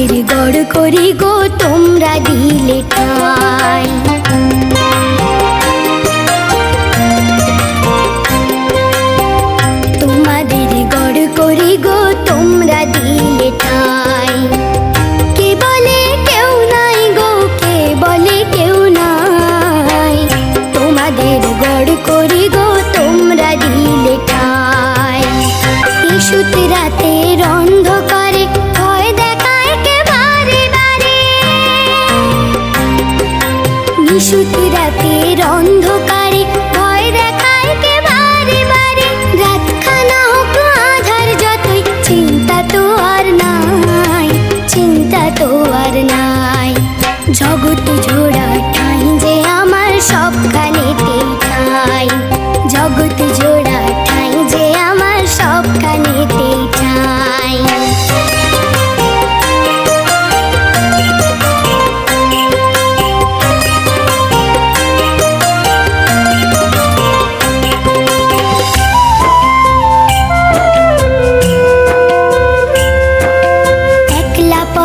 তোমাদের গড় করি গো তোমরা দিলে ঠাই। নিশুত রাতের অন্ধকারে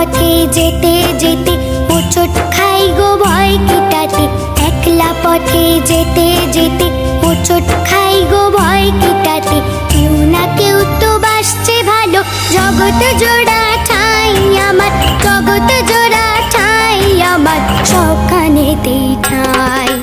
পথে যেতে যেতে হোঁচট খাই গো ভয় কিটাতে। একলা পথে যেতে যেতে হোঁচট খাই গো ভয় কিটাতে। কেউ না কেউ তো বাসছে ভালো, জগৎ জোড়া ঠাই আমার, জগৎ জোড়া ঠাই আমার সবখানেতেই ঠাই।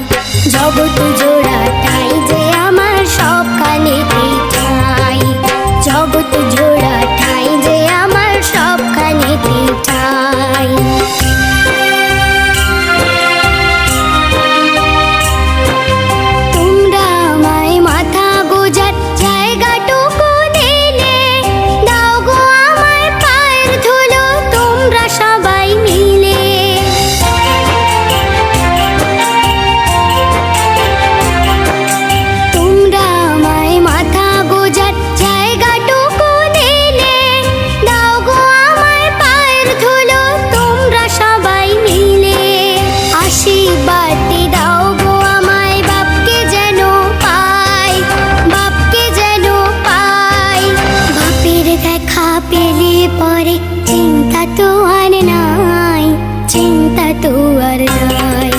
তো আর নাই